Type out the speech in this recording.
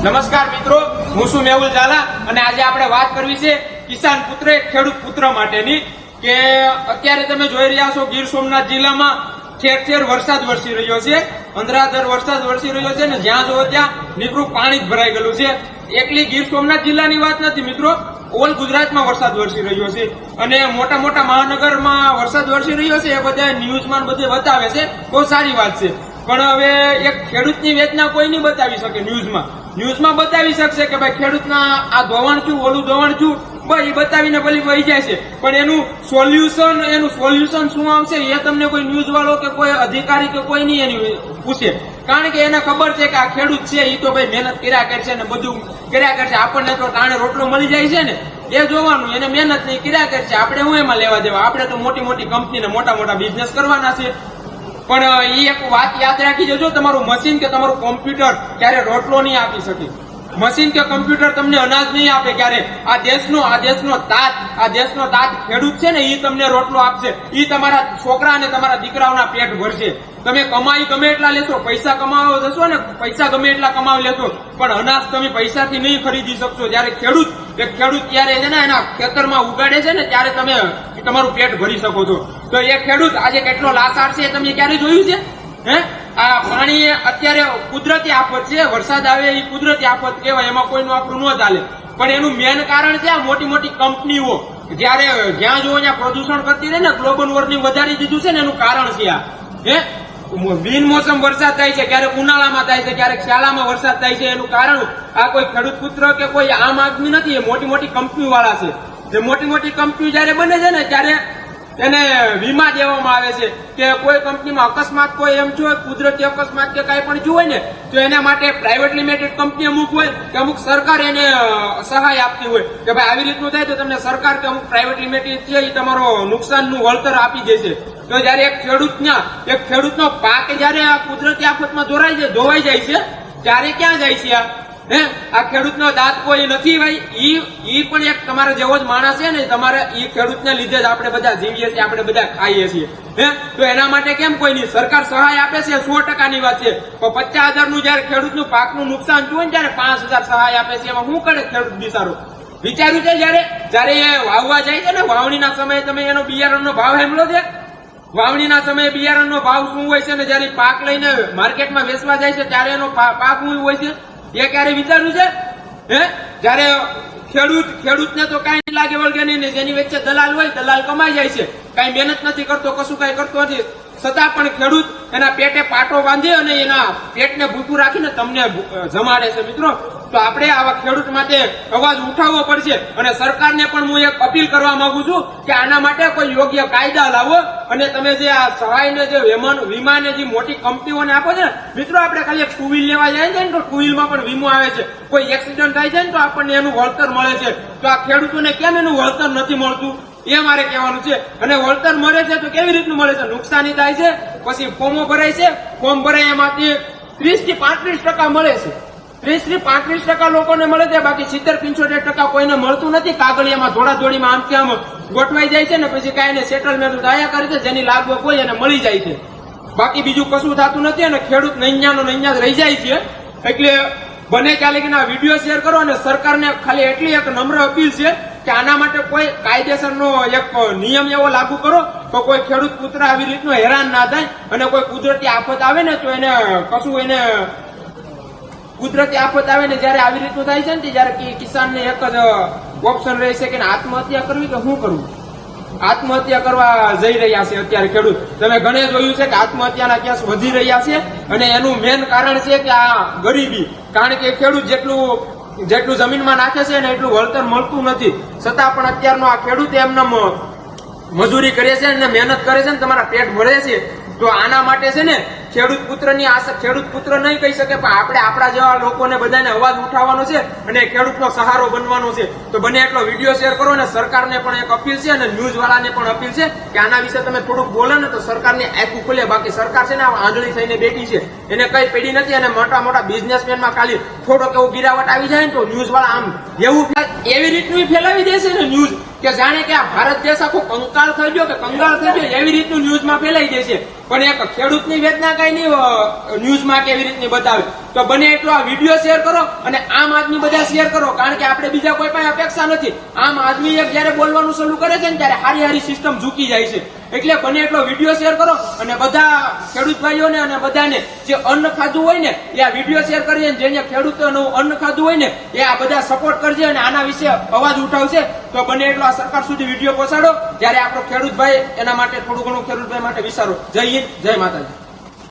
નમસ્કાર મિત્રો, હું છું મેહુલ ઝાલા અને આજે આપણે વાત કરવી છે કિસાન પુત્ર ખેડૂત પુત્ર માટેની કે અત્યારે તમે જોઈ રહ્યા છો ગીર સોમનાથ જિલ્લામાં ઠેર ઠેર વરસાદ વરસી રહ્યો છે, અંધરાધર વરસાદ વરસી રહ્યો છે ને જ્યાં જોવો ત્યાં નીકળું પાણી જ ભરાઈ ગયેલું છે. એકલી ગીર સોમનાથ જિલ્લાની વાત નથી મિત્રો, ઓલ ગુજરાતમાં વરસાદ વરસી રહ્યો છે અને મોટા મોટા મહાનગરમાં વરસાદ વરસી રહ્યો છે, એ બધા ન્યૂઝમાં બધે બતાવે છે. બહુ સારી વાત છે. પણ હવે એક ખેડૂતની વેદના કોઈ નહીં બતાવી શકે ન્યૂઝમાં ન્યૂઝમાં બતાવી શકશે કે ભાઈ ખેડૂતના આ ધોવાણ છું ઓલું ધોવાણ છું બસ એ બતાવીને ભલી વહી જાય છે. પણ એનું સોલ્યુશન એનું સોલ્યુશન શું આવશે એ તમને કોઈ ન્યૂઝ વાળો કે કોઈ અધિકારી કે કોઈ નહીં એની પૂછે. કારણ કે એને ખબર છે કે આ ખેડૂત છે એ તો ભાઈ મહેનત કર્યા કરશે ને બધું કર્યા કરશે. આપણને તો તાણે રોટલો મળી જાય છે ને. એ જોવાનું, એને મહેનત નહીં, કર્યા કરશે. આપણે હું એમાં લેવા દેવા? આપણે તો મોટી મોટી કંપનીને મોટા મોટા બિઝનેસ કરવાના છે. પણ એ એક વાત યાદ રાખી જજો, તમારું મશીન કે તમારું કોમ્પ્યુટર ક્યારે રોટલો નહીં આપી શકે. મશીન કે કમ્પ્યુટર તમને અનાજ નહીં આપે ક્યારે? આ દેશનો આ દેશનો તાત, આ દેશનો તાત ખેડૂત છે ને એ તમને રોટલો આપશે. એ તમારા છોકરા અને તમારા દીકરાઓના પેટ ભરશે. તમે કમાઈ ગમે એટલા લેશો, પૈસા કમાવો જશો ને, પૈસા ગમે એટલા કમાવી લેશો. પણ અનાજ તમે પૈસાથી નહીં ખરીદી શકશો. જ્યારે ખેડૂત એક ખેડૂત ત્યારે છે ને, એના ખેતરમાં ઉગાડે છે ને, ત્યારે તમે તમારું પેટ ભરી શકો છો. તો એ ખેડૂત આજે કેટલો લાસાર છે એ તમે ક્યારે જોયું છે? હે? આ પાણી અત્યારે કુદરતી આફત છે, વરસાદ આવે એ કુદરતી આફત કહેવાય, એમાં કોઈનું આપણું ન ચાલે. પણ એનું મેન કારણ છે આ મોટી મોટી કંપનીઓ. જ્યારે જ્યાં જુઓ ત્યાં પ્રદૂષણ કરતી રહે ને ગ્લોબલ વોર્મિંગ વધારી દીધું છે ને, એનું કારણ છે આ. હે? બિનમોસમ વરસાદ થાય છે, ક્યારેક ઉનાળામાં થાય છે, ક્યારેક શાળામાં વરસાદ થાય છે, એનું કારણ આ કોઈ ખેડૂત પુત્ર કે કોઈ આમ આદમી નથી, એ મોટી મોટી કંપની વાળા છે. જે મોટી મોટી કંપની જયારે બને છે ને, ત્યારે એને વીમા દેવામાં આવે છે કે કોઈ કંપનીમાં અકસ્માત કોઈ એમ થયું કુદરતી અકસ્માત કે કાંઈ પણ હોય ને, તો એના માટે પ્રાઇવેટ લિમિટેડ કંપની અમુક હોય કે અમુક સરકાર એને સહાય આપતી હોય. કે ભાઈ આવી રીતનું થાય તો તમને સરકાર કે અમુક પ્રાઇવેટ લિમિટેડ છે એ તમારો નુકસાનનું વળતર આપી દેશે. તો જયારે એક ખેડૂતના એક ખેડૂતનો પાક જયારે આ કુદરતી આફતમાં ધોરાઈ જાય, ધોવાઈ જાય છે, ત્યારે ક્યાં જાય છે આ? હે? આ ખેડૂતનો દાંત કોઈ નથી ભાઈ. ઈ ઈ પણ એક તમારા જેવો જ માણસ છે ને, તમારે ઈ ખેડૂતને લીધે જ આપણે બધા જીવીએ છીએ, આપણે બધા ખાઈએ છીએ. હે? તો એના માટે કેમ કોઈ નહીં? સરકાર સહાય આપે છે, સો ટકાની વાત છે. પણ પચાસ હજારનું જયારે ખેડૂતનું પાકનું નુકસાન થયું ને, ત્યારે પાંચ હજાર સહાય આપે છે. એમાં શું કરે ખેડૂત બિચારો? વિચાર્યું છે જયારે? જયારે એ વાવવા જાય છે ને, વાવણીના સમયે તમે એનો બિયારણનો ભાવ હેમલો છે? વાવણીના સમયે બિયારણનો ભાવ શું હોય છે ને, જયારે પાક લઈને માર્કેટમાં વેચવા જાય છે, ત્યારે એનો પાક શું હોય છે? એ ક્યારે વિચાર્યું છે? હે? જયારે ખેડૂત, ખેડૂતને તો કાંઈ લાગે વળગે નહીં જેની વચ્ચે દલાલ હોય, દલાલ કમાઈ જાય છે. કાંઈ મહેનત નથી કરતો, કશું કાંઈ કરતો નથી. છતાં પણ ખેડૂત એના પેટે પાટો બાંધે અને એના પેટને ભૂખું રાખીને તમને જમાડે છે. મિત્રો તો આપણે આવા ખેડૂત માટે અવાજ ઉઠાવવો પડશે. અને સરકારને પણ હું એક અપીલ કરવા માંગુ છું કે આના માટે કોઈ યોગ્ય કાયદા લાવો અને તમે જે આ સહાયને જે વેમન- વીમાને જે મોટી કંપનીઓને આપો છે મિત્રો, આપણે ખાલી ટુ વ્હીલ લેવા જાય છે ને, તો ટુ વ્હીલમાં પણ વીમો આવે છે. કોઈ એક્સિડન્ટ થાય છે ને, તો આપણને એનું વળતર મળે છે. તો આ ખેડૂતોને કેમ એનું વળતર નથી મળતું? એ મારે કહેવાનું છે. અને વળતર મળે છે તો કેવી રીતનું મળે છે? નુકસાની થાય છે, પછી ફોર્મો ભરાય છે. ફોર્મ ભરાય એમાંથી ત્રીસથી પાંત્રીસ ટકા મળે છે. ત્રીસથી પાંત્રીસ ટકા લોકોને મળે છે, બાકી સિત્તેર, પંચોતેર ટકા કોઈને મળતું નથી. કાગળિયામાં ધોળાધોળીમાં આમ ત્યાં ગોઠવાઈ જાય છે ને પછી કાંઈ એને સેટલમેન્ટ દયા કરે છે, જેની લાગવગ હોય એને મળી જાય છે. બાકી બીજું કશું થતું નથી અને ખેડૂત નૈયાનો નૈયા રહી જાય છે. એટલે બને ત્યાં ના વીડિયો શેર કરો અને સરકારને ખાલી એટલી એક નમ્ર અપીલ છે કે આના માટે કોઈ કાયદેસરનો એક નિયમ એવો લાગુ કરો તો કોઈ ખેડૂત પુત્ર આવી રીતનું હેરાન ના થાય અને કોઈ કુદરતી આફત આવે ને તો એને કશું એને કુદરતી આફત આવે ને જયારે આવી રીતનું થાય છે ને જયારે કિસાનને એક જ ઓપ્શન રહેશે કે આત્મહત્યા કરવી કે શું કરવું? આત્મહત્યા કરવા જઈ રહ્યા છે અત્યારે ખેડૂત. તમે ઘણે જોયું છે કે આત્મહત્યાના કેસ વધી રહ્યા છે અને એનું મેન કારણ છે કે આ ગરીબી. કારણ કે ખેડૂત જેટલું જેટલું જમીનમાં નાખે છે ને એટલું વળતર મળતું નથી. છતાં પણ અત્યારનો આ ખેડૂત એમને મજૂરી કરે છે અને મહેનત કરે છે ને તમારા પેટ ભરે છે તો આના માટે છે ને ખેડૂત પુત્રની આશા ખેડૂત પુત્ર નહીં કહી શકે, પણ આપણે આપણા જેવા લોકોને બધાને અવાજ ઉઠાવવાનો છે અને ખેડૂતનો સહારો બનવાનો છે. તો બને એટલો વીડિયો શેર કરો અને સરકારને પણ એક અપીલ છે અને ન્યૂઝ વાળાને પણ અપીલ છે કે આના વિશે તમે થોડુંક બોલો ને તો સરકારને આખું ખુલે. બાકી સરકાર છે ને આંધળી થઈને બેઠી છે. એને કઈ પેઢી નથી અને મોટા મોટા બિઝનેસમેનમાં ખાલી થોડોક એવું ગિરાવટ આવી જાય ને તો ન્યૂઝ વાળા આમ એવું એવી રીતનું ફેલાવી દેશે ને ન્યૂઝ કે જાણે કે આ ભારત દેશ આખો કંકાળ થઈ ગયો કે કંગાળ થઈ ગયો એવી રીતનું ન્યૂઝમાં ફેલાઈ દેશે પણ એક ખેડૂતની વેદના કઈ નહીં ન્યૂઝમાં કેવી રીતની બતાવે. તો બને એટલો આ વીડિયો શેર કરો અને આમ આદમી બધા શેર કરો. કારણ કે આપણે બીજા કોઈ પણ અપેક્ષા નથી. આમ આદમી એક જયારે બોલવાનું શરૂ કરે છે ને ત્યારે હારી હારી સિસ્ટમ ઝૂકી જાય છે. એટલે બને એટલો વીડિયો શેર કરો અને બધા ખેડૂત ભાઈઓને અને બધાને જે અન્ન ખાધું હોય ને, એ આ વીડિયો શેર કરીને જેને ખેડૂતોનું અન્ન ખાધું હોય ને, એ આ બધા સપોર્ટ કરજે અને આના વિશે અવાજ ઉઠાવશે. તો બને એટલો આ સરકાર સુધી વીડિયો પહોંચાડો. જ્યારે આપણો ખેડૂત ભાઈ એના માટે થોડું ઘણું ખેડૂત ભાઈ માટે વિચારો. જય હિન્દ, જય માતાજી.